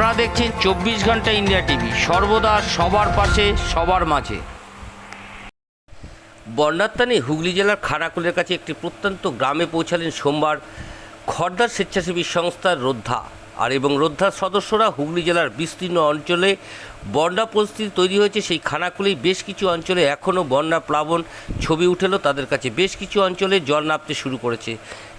আপনারা দেখছেন চব্বিশ ঘণ্টা ইন্ডিয়া টিভি। সর্বদা সবার পাশে, সবার মাঝে। বন্যাত্মানে হুগলি জেলার খানাকুলের কাছে একটি প্রত্যন্ত গ্রামে পৌঁছালেন সোমবার খর্দার স্বেচ্ছাসেবী সংস্থার রোদ্ধা। আর এবং রোদ্ধার সদস্যরা হুগলি জেলার বিস্তীর্ণ অঞ্চলে বন্যা পরিস্থিতি তৈরি হয়েছে। সেই খানাকুলেই বেশ কিছু অঞ্চলে এখনও বন্যা প্লাবন ছবি উঠেলো। তাদের কাছে বেশ কিছু অঞ্চলে জল নামতে শুরু করেছে।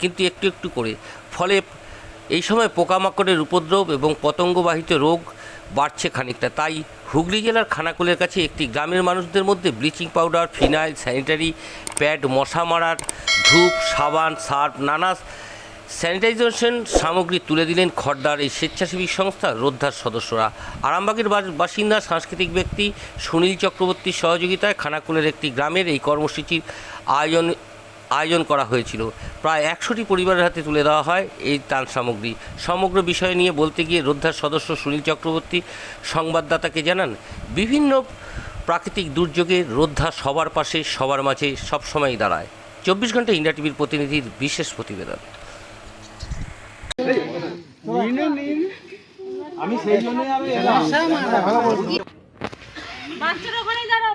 কিন্তু একটু একটু করে। ফলে এই সময় পোকামাকড়ের উপদ্রব এবং পতঙ্গবাহিত রোগ বাড়ছে খানিকটা। তাই হুগলি জেলার খানাকুলের কাছে একটি গ্রামের মানুষদের মধ্যে bleaching powder, phenyl, sanitary pad, মশা মারার ধূপ, সাবান, সার্ফ নানা স্যানিটাইজেশন সামগ্রী তুলে দিলেন খড়দার এই স্বেচ্ছাসেবী সংস্থা রোদ্ধার সদস্যরা। আরামবাগের বাসিন্দা, সাংস্কৃতিক ব্যক্তি সুনীল চক্রবর্তীর সহযোগিতায় খানাকুলের একটি গ্রামের এই কর্মসূচির আয়োজন আয়োজন করা হয়েছিল। প্রায় একশোটি পরিবারের হাতে তুলে দেওয়া হয় এই ত্রাণ সামগ্রী। সমগ্র বিষয় নিয়ে বলতে গিয়ে রোদ্ধার সদস্য সুনীল চক্রবর্তী, সংবাদদাতাকে জানান, বিভিন্ন প্রাকৃতিক দুর্যোগে রোদ্ধা সবার পাশে, সবার মাঝে সবসময়ই দাঁড়ায়। চব্বিশ ঘণ্টা ইন্ডিয়া টিভির প্রতিনিধির বিশেষ প্রতিবেদন। বাচ্চারা দাঁড়াও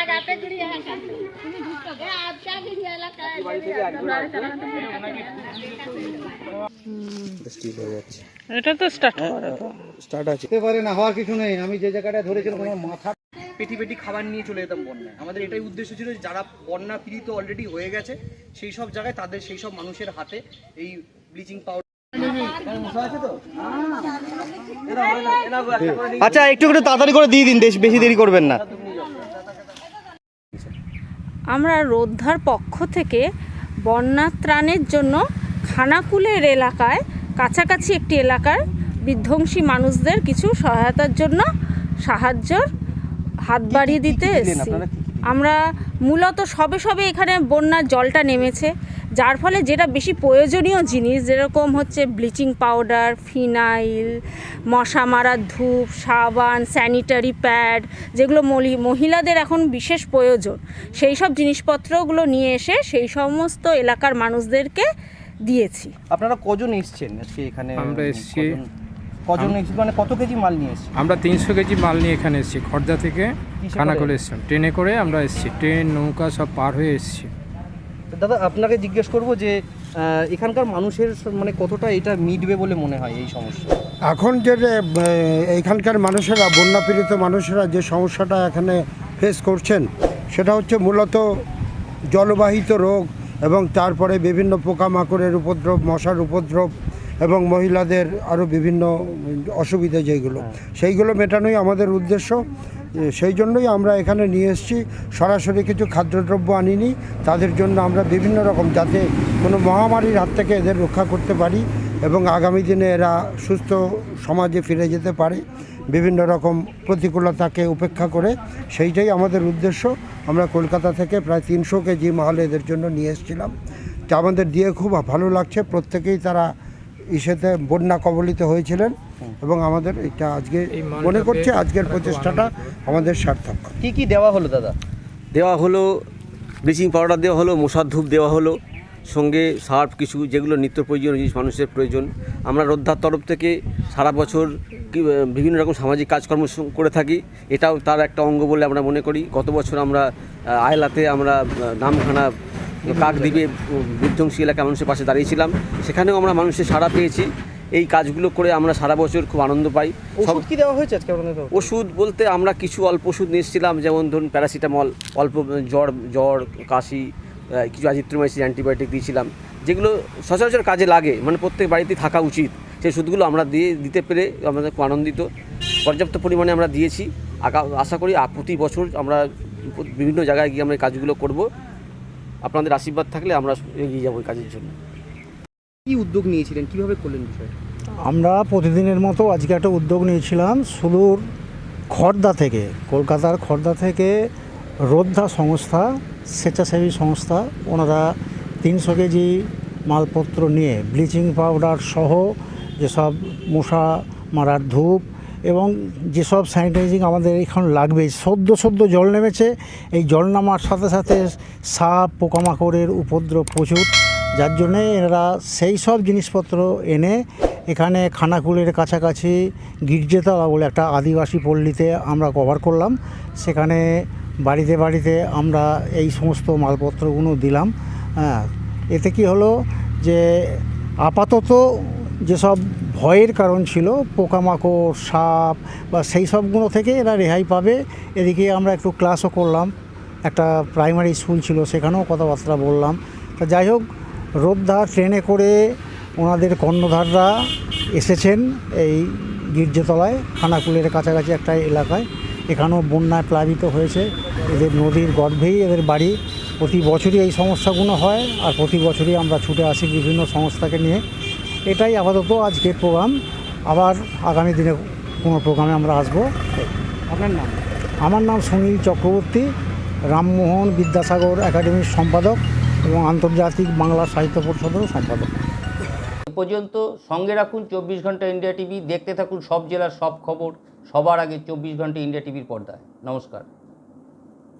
এটা তো স্টার্ট করে তো। পারে না হওয়ার কিছু নেই। আমি যে জায়গাটা ধরেছিলাম আমার মাথা পেটি পেটি খাবার নিয়ে চলে যেতাম বন্যায়। আমাদের এটাই উদ্দেশ্য ছিল যারা বন্যা পীড়িত অলরেডি হয়ে গেছে সেই সব জায়গায় তাদের সেই সব মানুষের হাতে এই ব্লিচিং পাউডার আচ্ছা একটু একটু তাড়াতাড়ি করে দিয়ে দিন বেশি দেরি করবেন না। আমরা রোদ্ধার পক্ষ থেকে বন্যা ত্রাণের জন্য খানাকুলের এলাকায় কাছাকাছি একটি এলাকার বিধ্বংসী মানুষদের কিছু সহায়তার জন্য সাহায্যর হাত বাড়িয়ে দিতে এসেছি। আমরা মূলত সবে সবে এখানে বন্যার জলটা নেমেছে। যার ফলে যেটা বেশি প্রয়োজনীয় জিনিস যেরকম হচ্ছে ব্লিচিং পাউডার ফিনাইল মশা মারার ধূপ সাবান স্যানিটারি প্যাড যেগুলো মলি- মহিলাদের এখন বিশেষ প্রয়োজন। সেই সব জিনিসপত্রগুলো নিয়ে এসে সেই সমস্ত এলাকার মানুষদেরকে দিয়েছি। আপনারা কজন এসছেন আজকে এখানে? আমরা এসছি। কজন- এসেছেন? মানে কত কেজি মাল নিয়ে এসছেন? আমরা তিনশো কেজি মাল নিয়ে এখানে এসেছি। খর্দা থেকে খানাকুলে করে? এসেছিলাম ট্রেনে করে আমরা এসেছি। ট্রেন নৌকা সব পার হয়ে এসেছি। দাদা আপনাকে জিজ্ঞেস করব যে এখানকার মানুষের মানে কতটা এটা মিটবে বলে মনে হয় এই সমস্যা? এখন যে এ, এইখানকার মানুষেরা বন্যা পীড়িত মানুষেরা যে সমস্যাটা এখানে ফেস করছেন সেটা হচ্ছে মূলত জলবাহিত রোগ এবং তারপরে বিভিন্ন পোকামাকড়ের উপদ্রব মশার উপদ্রব এবং মহিলাদের আরও বিভিন্ন অসুবিধা যেগুলো সেইগুলো মেটানোই আমাদের উদ্দেশ্য। সেই জন্যই আমরা এখানে নিয়ে এসেছি। সরাসরি কিছু খাদ্যদ্রব্য আনিনি। তাদের জন্য আমরা বিভিন্ন রকম যাতে কোনো মহামারীর হাত থেকে এদের রক্ষা করতে পারি এবং আগামী দিনে এরা সুস্থ সমাজে ফিরে যেতে পারে। বিভিন্ন রকম প্রতিকূলতাকে উপেক্ষা করে সেইটাই আমাদের উদ্দেশ্য। আমরা কলকাতা থেকে প্রায় তিনশো কেজি মাল এদের জন্য নিয়ে এসেছিলাম। তা আমাদের দিয়ে খুব ভালো লাগছে। প্রত্যেকেই তারা ইসেতে বন্যা কবলিত হয়েছিলেন এবং আমাদের এটা আজকে মনে করছে আজকের প্রচেষ্টাটা আমাদের সার্থক। কি কি দেওয়া হলো দাদা? দেওয়া হলো ব্লিচিং পাউডার দেওয়া হলো মশার ধূপ দেওয়া হলো সঙ্গে সার্ফ কিছু যেগুলো নিত্য প্রয়োজনীয় জিনিস মানুষের প্রয়োজন। আমরা রোদ্ধার তরফ থেকে সারা বছর কি- বিভিন্ন রকম সামাজিক কাজকর্ম করে থাকি। এটাও তার একটা অঙ্গ বলে আমরা মনে করি। গত বছর আমরা আয়লাতে আমরা নামখানা কাকদ্বীপে বিধ্বংসী এলাকা মানুষের পাশে দাঁড়িয়েছিলাম সেখানেও আমরা মানুষের সাড়া পেয়েছি। এই কাজগুলো করে আমরা সারা বছর খুব আনন্দ পাই। ওষুধ কি দেওয়া হয়েছে আজকে আপনাদের? ওষুধ বলতে আমরা কিছু অল্প ওষুধ নিয়ে এসেছিলাম যেমন ধরুন প্যারাসিটামল অল্প জ্বর জ্বর কাশি কিছু আজিত্রোমাইসিন অ্যান্টিবায়োটিক দিয়েছিলাম। যেগুলো সচরাচর কাজে লাগে মানে প্রত্যেক বাড়িতেই থাকা উচিত। সেই ওষুধগুলো আমরা দিয়ে দিতে পেরে আমাদের খুব আনন্দিত। পর্যাপ্ত পরিমাণে আমরা দিয়েছি। আশা করি প্রতি বছর আমরা বিভিন্ন জায়গায় গিয়ে আমরা এই কাজগুলো করব। আপনাদের আশীর্বাদ থাকলে আমরা এগিয়ে যাব কাজের জন্য। কি উদ্যোগ নিয়েছিলেন? কীভাবে করলেন বিষয়টা? আমরা প্রতিদিনের মতো আজকে একটা উদ্যোগ নিয়েছিলাম সুদূর খর্দা থেকে কলকাতার খর্দা থেকে রোদ্ধা সংস্থা স্বেচ্ছাসেবী সংস্থা। ওনারা তিনশো কেজি মালপত্র নিয়ে ব্লিচিং পাউডার সহ যেসব মশা মারার ধূপ এবং যেসব স্যানিটাইজিং আমাদের এখন লাগবে, সদ্য সদ্য জল নেমেছে, এই জল নামার সাথে সাথে সাপ, পোকামাকড়ের উপদ্রব প্রচুর। যার জন্যে এরা সেই সব জিনিসপত্র এনে এখানে খানাকুলের কাছাকাছি গির্জেতলা বলে একটা আদিবাসী পল্লীতে আমরা কভার করলাম। সেখানে বাড়িতে বাড়িতে আমরা এই সমস্ত মালপত্রগুলো দিলাম। হ্যাঁ এতে কি হলো যে আপাতত যেসব ভয়ের কারণ ছিল, পোকামাকড়, সাপ বা সেই সবগুলো থেকে এরা রেহাই পাবে। এদিকে আমরা একটু ক্লাসও করলাম, একটা প্রাইমারি স্কুল ছিল, সেখানেও কথাবার্তা বললাম। তা যাই হোক রোদ্ধা ট্রেনে করে ওনাদের কর্ণধাররা এসেছেন এই গির্জতলায়, খানাকুলের কাছাকাছি একটা এলাকায়। এখানেও বন্যায় প্লাবিত হয়েছে। এদের নদীর গর্ভেই এদের বাড়ি। প্রতি বছরই এই সমস্যাগুলো হয়, আর প্রতি বছরই আমরা ছুটে আসি বিভিন্ন সংস্থাকে নিয়ে। এটাই আপাতত আজকের প্রোগ্রাম। আবার আগামী দিনে কোনো প্রোগ্রামে আমরা আসব। আপনার নাম? আমার নাম সুনীল চক্রবর্তী রামমোহন বিদ্যাসাগর একাডেমির সম্পাদক এবং আন্তর্জাতিক বাংলা সাহিত্য পরিষদেরও সম্পাদক। এ পর্যন্ত সঙ্গে রাখুন চব্বিশ ঘণ্টা ইন্ডিয়া টিভি। দেখতে থাকুন সব জেলার সব খবর। সবার আগে চব্বিশ ঘণ্টা ইন্ডিয়া টিভির পর্দায়। নমস্কার।